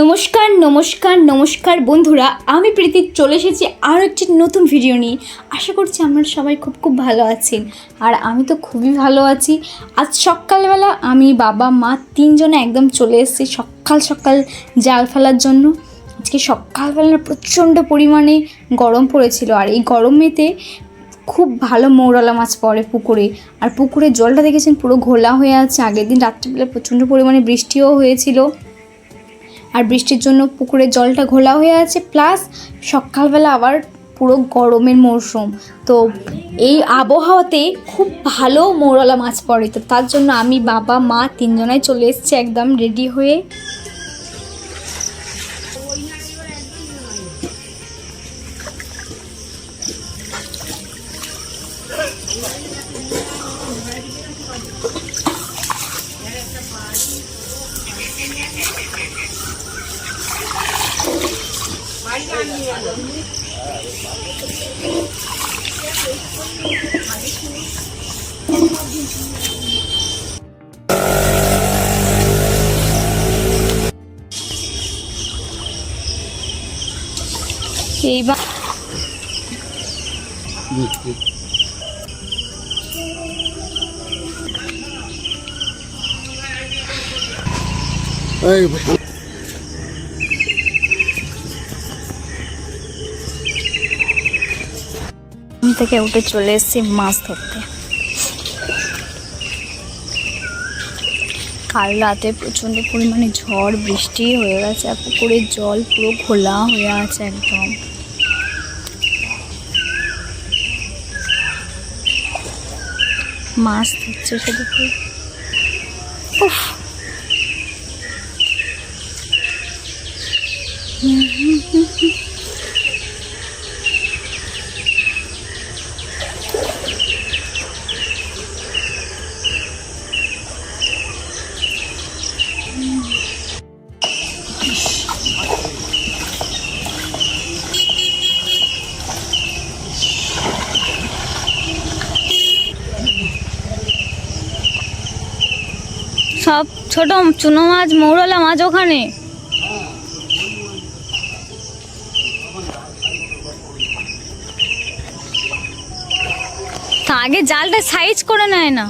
নমস্কার নমস্কার নমস্কার বন্ধুরা, আমি প্রীতি, চলে এসেছি আরও একটি নতুন ভিডিও নিয়ে। আশা করছি আপনারা সবাই খুব খুব ভালো আছেন আর আমি তো খুবই ভালো আছি। আজ সকালবেলা আমি বাবা, মা তিনজনে একদম চলে এসেছি সকাল সকাল জাল ফেলার জন্য। আজকে সকালবেলা প্রচণ্ড পরিমাণে গরম পড়েছিল। আর এই গরমেতে খুব ভালো মৌরলা মাছ পড়ে পুকুরে। আর পুকুরের জলটা দেখেছেন পুরো ঘোলা হয়ে আছে। আগের দিন রাত্রিবেলা প্রচণ্ড পরিমাণে বৃষ্টিও হয়েছিল। আর বৃষ্টির জন্য পুকুরের জলটা ঘোলা হয়ে আছে, প্লাস সকালবেলা আবার পুরো গরমের মরশুম। তো এই আবহাওয়াতে খুব ভালো মৌরলা মাছ পড়ে। তো তার জন্য আমি বাবা, মা তিনজনাই চলে এসেছি একদম রেডি হয়ে। এইবার এই থেকে উঠে চলে এসেছি মাছ ধরতে। কাল রাতে প্রচণ্ড পরিমাণে ঝড়, বৃষ্টি হয়ে গেছে, আর পুকুরের জল পুরো ঘোলা হয়ে আছে একদম। মাছ ধরছে শুধু উফ। সব ছোট চুনো মাছ মৌরলা মাছ ওখানে। তা আগে জালটা সাইজ করে নেয় না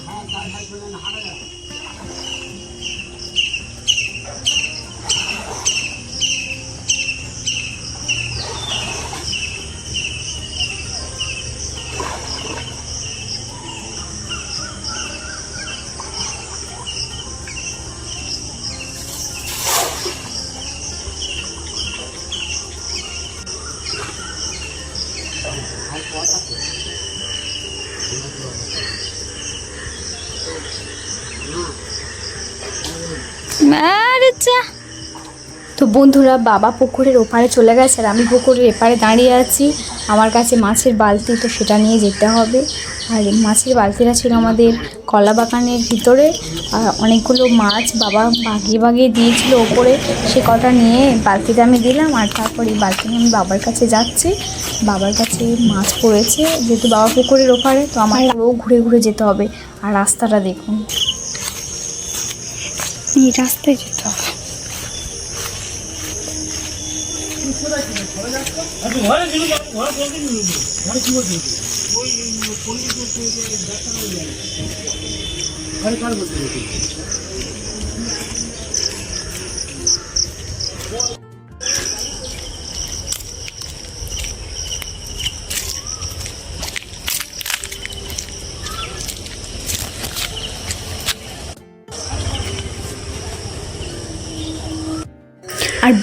আরে যা। তো বন্ধুরা, বাবা পুকুরের ওপারে চলে গেছে আর আমি পুকুরের এপারে দাঁড়িয়ে আছি। আমার কাছে মাছের বালতি, তো সেটা নিয়ে যেতে হবে। আর মাছের বালতিটা ছিল আমাদের কলা বাগানের ভিতরে। আর অনেকগুলো মাছ বাবা বাগিয়ে বাগিয়ে দিয়েছিল ওপরে। সে কটা নিয়ে বালতিটা আমি দিলাম আর তারপর এই বালতি আমি বাবার কাছে যাচ্ছি। বাবার কাছে মাছ পড়েছে, যেহেতু বাবা পুকুরের ওপারে, তো আমার পুরো ঘুরে ঘুরে যেতে হবে। আর রাস্তাটা দেখুন। এই রাস্তায় যেতে হবে। আর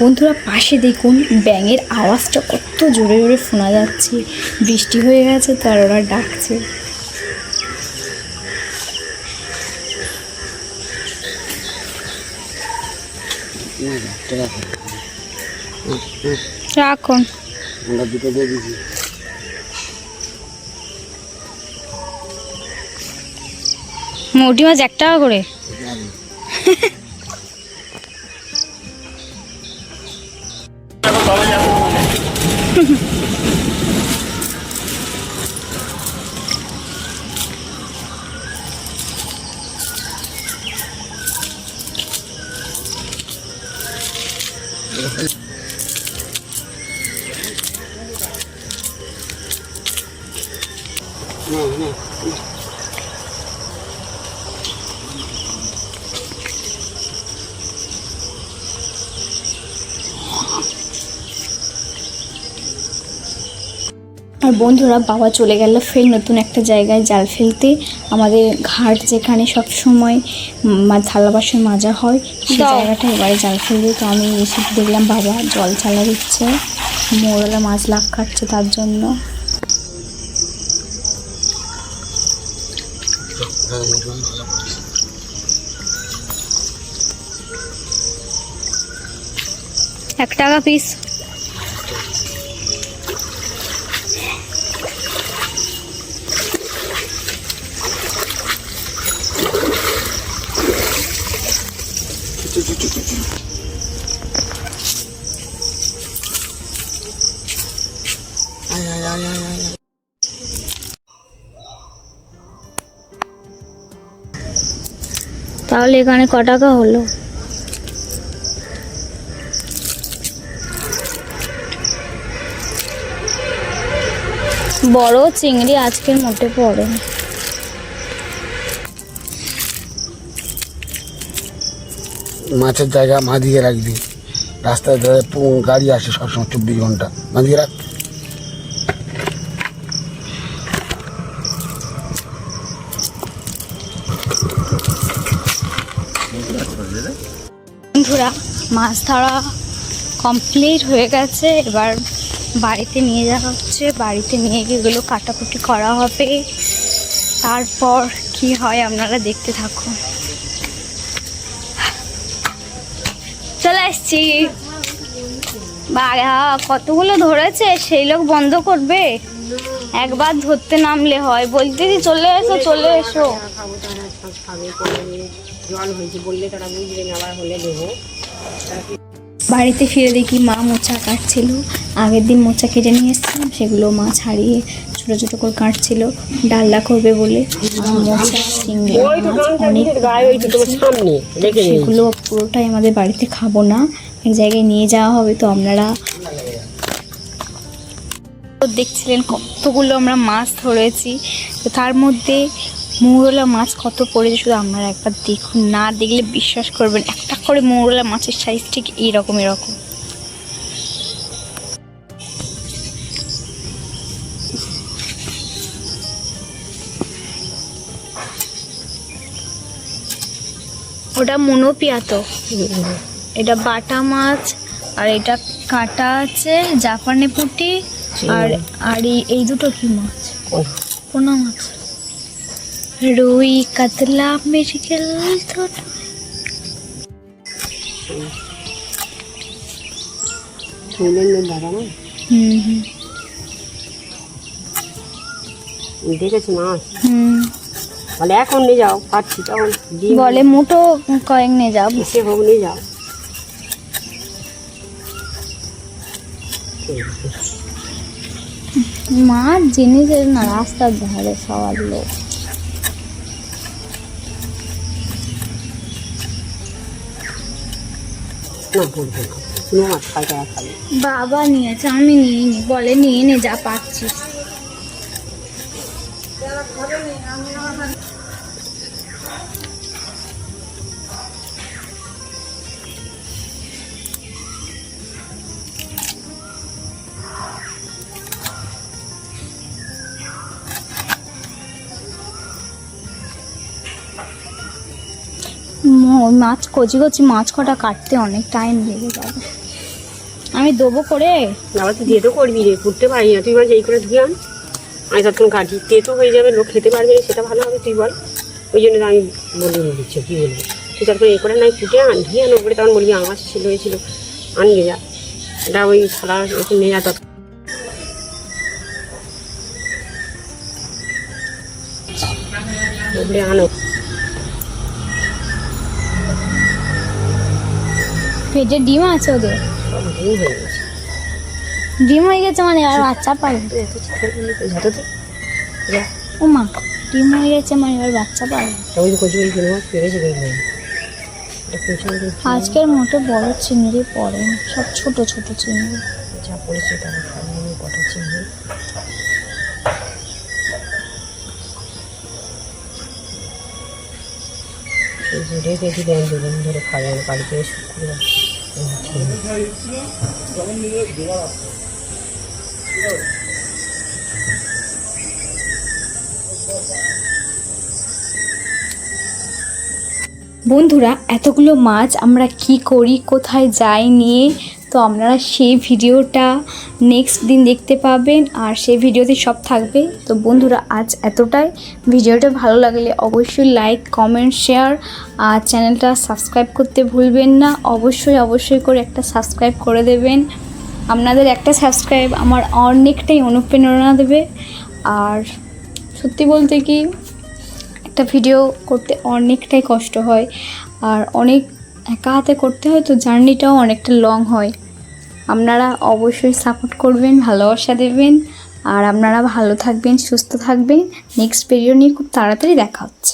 বন্ধুরা পাশে দেখুন ব্যাঙের আওয়াজটা কত জোরে জোরে শোনা যাচ্ছে। বৃষ্টি হয়ে গেছে তার ওরা ডাকছে। রাখুন। আমরা দুটো দিয়ে দিছি। মৌটি মাছ এক টাকা করে? Ну, ну, ну. আর বন্ধুরা বাবা চলে গেল ফের নতুন একটা জায়গায় জাল ফেলতে। আমাদের ঘাট যেখানে সব সময় থালা বাসন মাজা হয় সেই জায়গাটা এবারে জাল ফেলবে। তো আমি এসে দেখলাম বাবা জল চালা দিচ্ছে। মোড়লা মাছ লাগ কাটছে তার জন্য। এক টাকা পিস তাহলে এখানে ক টাকা হলো? বড় চিংড়ি আজকের মোটে পড়ে। মাছের জায়গা মা দিয়ে রাখবি। রাস্তায় গাড়ি আসে সবসময় চব্বিশ ঘণ্টা। মা দিয়ে রাখ। বন্ধুরা, মাছ ধরা কমপ্লিট হয়ে গেছে। এবার বাড়িতে নিয়ে যাওয়া হচ্ছে। বাড়িতে নিয়ে গিয়ে এগুলো কাটাকুটি করা হবে। তারপর কি হয় আপনারা দেখতে থাকুন। চলে বাঘা কতগুলো ধরেছে? সেই লোক বন্ধ করবে? একবার ধরতে নামলে হয়। বলতে চলে এসো চলে এসো। জল হয়েছে বললে তারা আবার হলে দেবো। বাড়িতে ফিরে দেখি মা মোচা কাটছিল। আগের দিন মোচা কেটে নিয়ে এসেছিলাম সেগুলো মা ছাড়িয়ে ছোটো ছোটো করে কাটছিল। ডাল্লা করবে বলে মোচা চিংড়ি অনেক সেগুলো পুরোটাই আমাদের বাড়িতে খাব না। এক জায়গায় নিয়ে যাওয়া হবে তো আপনারা। দেখছিলেন কতগুলো আমরা মাছ ধরেছি। তো তার মধ্যে মৌরলা মাছ কত পড়েছে শুধু আপনারা একবার দেখুন। না দেখলে বিশ্বাস করবেন একটা করে মৌরলা মাছের সাইজ ঠিক এইরকম এরকম। ওটা মনোপিয়া তো। এটা বাটা মাছ আর এটা কাটা আছে জাপানি পুঁটি আর আর এই- দুটো কি মাছ? কোনা মাছ। রুই কাতলা মৃগেল দেখেছি মাছ বলে এখন নিয়ে যাও পাচ্ছি তখন বলে মুটো কয়েক নিয়ে যাব এসে হোক নিয়ে যাও। মাছ জিনিসের না রাস্তার ধারে সবার লোক। না বলব না খাই তারা খাবে বাবা নিয়েছে, আমি নিইনি, বলে নিয়ে নে, যা পাচ্ছিস। মাছ কচি কচি মাছ কটা কাটতে অনেক টাইম লেগে যাবে। আমি দেবো করে। আবার তুই দিয়ে তো করবি রে করতে পারি না। তুই বল এই করে ধুয়ে আন। আমি তখন কাটি তেতো হয়ে যাবে লোক খেতে পারবে না, সেটা ভালো হবে তুই বল। ওই জন্য আমি বলে দিচ্ছি কী বলব? তুই তারপরে এ করে নাই ফুটে আন ধুয়ে আন ওপরে তখন বলবি আমার ছিল হয়েছিল আনগে যা। এটা ওই থালা একটু নিয়ে যা তখন আনো। পেটে ডিম আছে ওদের। ডিম হয়ে গেছে মানে আর বাচ্চা পাবে ও মা ডিম হয়ে গেছে মানে আর বাচ্চা পাবে আজকের মতো বড় চিংড়ি পড়ে সব ছোট ছোট চিংড়ি যা পড়েছে তারা কত চিংড়ি। দেন দুদিন ধরে বন্ধুরা এতগুলো মাছ আমরা কি করি কোথায় যাই নিয়ে তো আপনারা সেই ভিডিওটা নেক্সট দিন দেখতে পাবেন আর সেই ভিডিওতে সব থাকবে। তো বন্ধুরা, আজ এতটাই। ভিডিওটা ভালো লাগলে অবশ্যই লাইক কমেন্ট শেয়ার আর চ্যানেলটা সাবস্ক্রাইব করতে ভুলবেন না। অবশ্যই অবশ্যই করে একটা সাবস্ক্রাইব করে দেবেন। আপনাদের একটা সাবস্ক্রাইব আমার অনেকটাই অনুপ্রেরণা দেবে। আর সত্যি বলতে কি, একটা ভিডিও করতে অনেকটাই কষ্ট হয়। আর অনেক একা হাতে করতে হয় তো জার্নিটাও অনেকটা লং হয়। আপনারা অবশ্যই সাপোর্ট করবেন, ভালোবাসা দেবেন আর আপনারা ভালো থাকবেন, সুস্থ থাকবেন। নেক্সট পিরিয়ড নিয়ে খুব তাড়াতাড়ি দেখা হচ্ছে।